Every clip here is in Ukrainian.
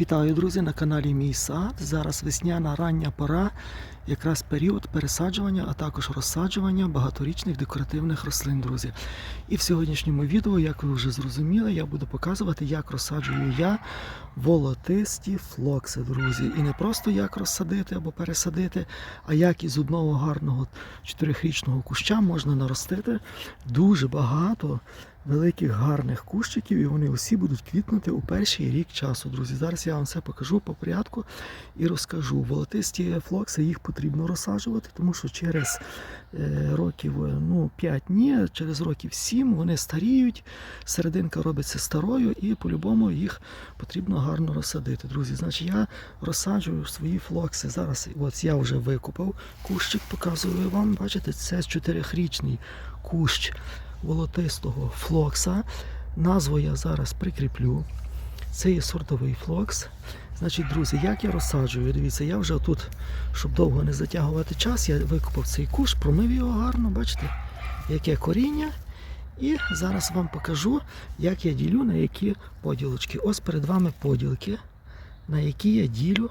Вітаю, друзі, на каналі Мій сад. Зараз весняна рання пора, якраз період пересаджування, а також розсаджування багаторічних декоративних рослин, друзі. І в сьогоднішньому відео, як ви вже зрозуміли, я буду показувати, як розсаджую я волотисті флокси, друзі. І не просто як розсадити або пересадити, а як із одного гарного чотирихрічного куща можна наростити дуже багато великих гарних кущиків, і вони усі будуть квітнути у перший рік часу, друзі. Зараз я вам все покажу по порядку і розкажу. Волотисті флокси їх потрібно розсаджувати, тому що через е, років е, ну, 5 ні, через років 7 вони старіють, серединка робиться старою, і по-любому їх потрібно гарно розсадити. Друзі, значить я розсаджую свої флокси. Зараз от я вже викопав кущик, показую вам. Бачите, це 4-річний кущ волотистого флокса. Назву я зараз прикріплю. Це є сортовий флокс. Значить, друзі, як я розсаджую? Дивіться, я вже тут, щоб довго не затягувати час, я викопав цей куш, промив його гарно, бачите, яке коріння. І зараз вам покажу, як я ділю на які поділочки. Ось перед вами поділки, на які я ділю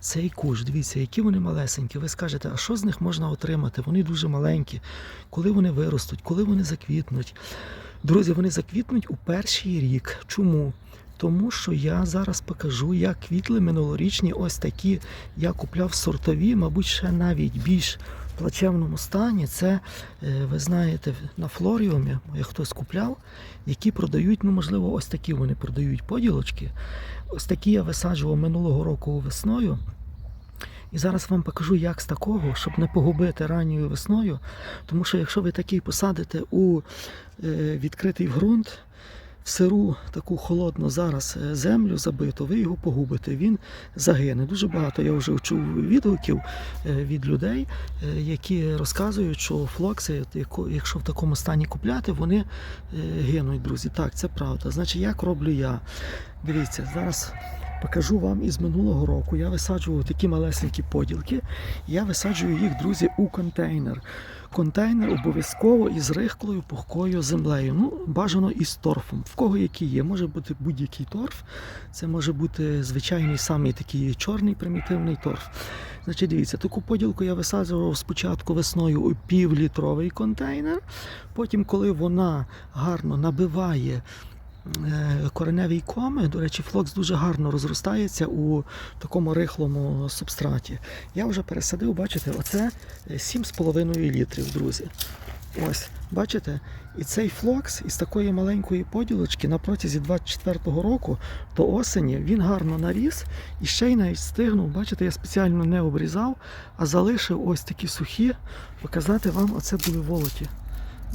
цей куш. Дивіться, які вони малесенькі. Ви скажете, а що з них можна отримати? Вони дуже маленькі. Коли вони виростуть, коли вони заквітнуть. Друзі, вони заквітнуть у перший рік. Чому? Тому що я зараз покажу, як квітли минулорічні ось такі. Я купляв сортові, мабуть, ще навіть більш в плачевному стані. Це, е, ви знаєте, на флоріумі, як хтось купляв, які продають, ну, можливо, ось такі вони продають поділочки. Ось такі я висаджував минулого року весною. І зараз вам покажу, як з такого, щоб не погубити ранньою весною. Тому що якщо ви такий посадите у е, відкритий ґрунт, в сиру таку холодну зараз е, землю забиту, ви його погубите, він загине. Дуже багато я вже чув відгуків е, від людей, е, які розказують, що флокси, якщо в такому стані купляти, вони гинуть, друзі. Так, це правда. Значить, як роблю я? Дивіться, зараз покажу вам із минулого року. Я висаджував такі малесенькі поділки. Я висаджую їх, друзі, у контейнер. Контейнер обов'язково із рихлою пухкою землею. Ну, бажано із торфом. В кого який є, може бути будь-який торф. Це може бути звичайний самий такий чорний примітивний торф. Значить, дивіться, таку поділку я висаджував спочатку весною у півлітровий контейнер. Потім, коли вона гарно набиває е, кореневі коми, до речі, флокс дуже гарно розростається у такому рихлому субстраті. Я вже пересадив, бачите, оце е, 7,5 літрів, друзі. Ось, бачите? І цей флокс із такої маленької поділочки на протязі 24-го року до осені він гарно наріс і ще й навіть стигнув. Бачите, я спеціально не обрізав, а залишив ось такі сухі, показати вам, оце були волоті.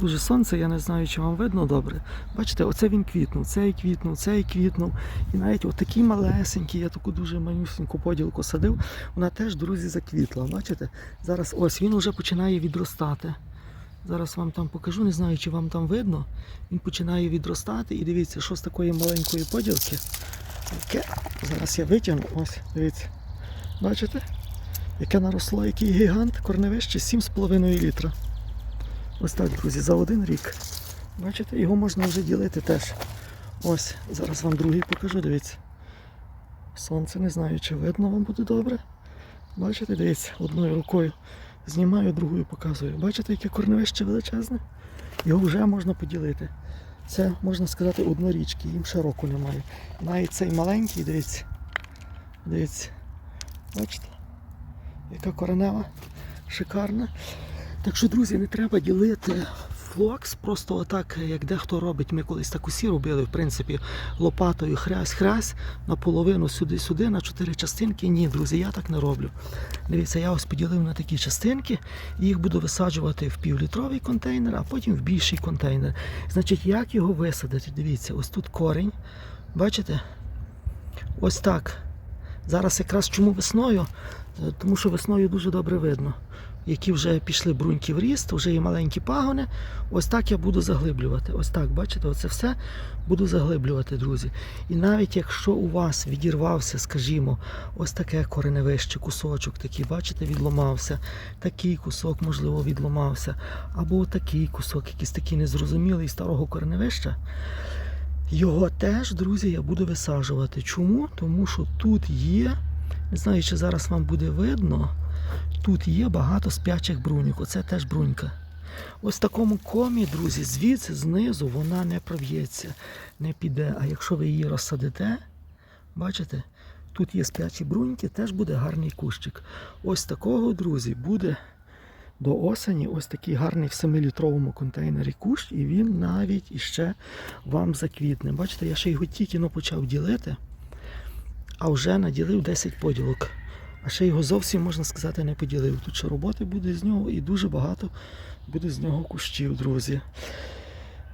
Дуже сонце, я не знаю, чи вам видно добре. Бачите, оце він квітнув, цей квітнув, цей квітнув. І навіть отакий малесенький, я таку дуже манюсеньку поділку садив, вона теж, друзі, заквітла. Бачите? Зараз ось він вже починає відростати. Зараз вам там покажу, не знаю, чи вам там видно. Він починає відростати. І дивіться, що з такої маленької поділки. Яке... Зараз я витягну. Ось, дивіться. Бачите? Яке наросло, який гігант, корневище 7,5 літра. Ось так, друзі, за один рік. Бачите, його можна вже ділити теж. Ось, зараз вам другий покажу, дивіться. Сонце не знаю, чи видно вам буде добре. Бачите, дивіться, одною рукою знімаю, другою показую. Бачите, яке корневище величезне? Його вже можна поділити. Це, можна сказати, однорічки, їм ще немає. Навіть цей маленький, дивіться. Дивіться. Бачите? Яка коренева, шикарна. Так що, друзі, не треба ділити флокс просто отак, як дехто робить. Ми колись так усі робили, в принципі, лопатою хрясь-хрясь, наполовину сюди-сюди, на чотири частинки. Ні, друзі, я так не роблю. Дивіться, я ось поділив на такі частинки, їх буду висаджувати в півлітровий контейнер, а потім в більший контейнер. Значить, як його висадити? Дивіться, ось тут корінь. Бачите? Ось так. Зараз якраз чому весною? Е, Тому що весною дуже добре видно, які вже пішли бруньки в ріст, вже є маленькі пагони. Ось так я буду заглиблювати. Ось так, бачите, оце все буду заглиблювати, друзі. І навіть якщо у вас відірвався, скажімо, ось таке кореневище, кусочок такий, бачите, відломався, такий кусок, можливо, відломався, або такий кусок, якийсь такий незрозумілий старого кореневища. Його теж, друзі, я буду висаджувати. Чому? Тому що тут є, не знаю, чи зараз вам буде видно, тут є багато спячих бруньок. Оце теж брунька. Ось такому комі, друзі, звідси знизу вона не пров'ється, не піде. А якщо ви її розсадите, бачите, тут є спячі бруньки, теж буде гарний кущик. Ось такого, друзі, буде до осені ось такий гарний в 7-літровому контейнері кущ, і він навіть іще вам заквітне. Бачите, я ще його тільки почав ділити, а вже наділив 10 поділок. А ще його зовсім, можна сказати, не поділив. Тут ще роботи буде з нього і дуже багато буде з нього кущів, друзі.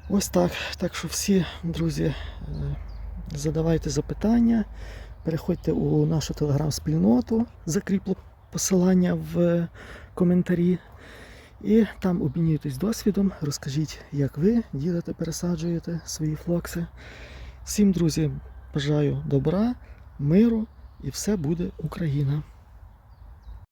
Ось так. Так що всі, друзі, е, задавайте запитання, переходьте у нашу телеграм-спільноту, закріплю посилання в коментарі. І там обмінюйтесь досвідом, розкажіть, як ви ділите, пересаджуєте свої флокси. Всім, друзі, бажаю добра, миру і все буде Україна.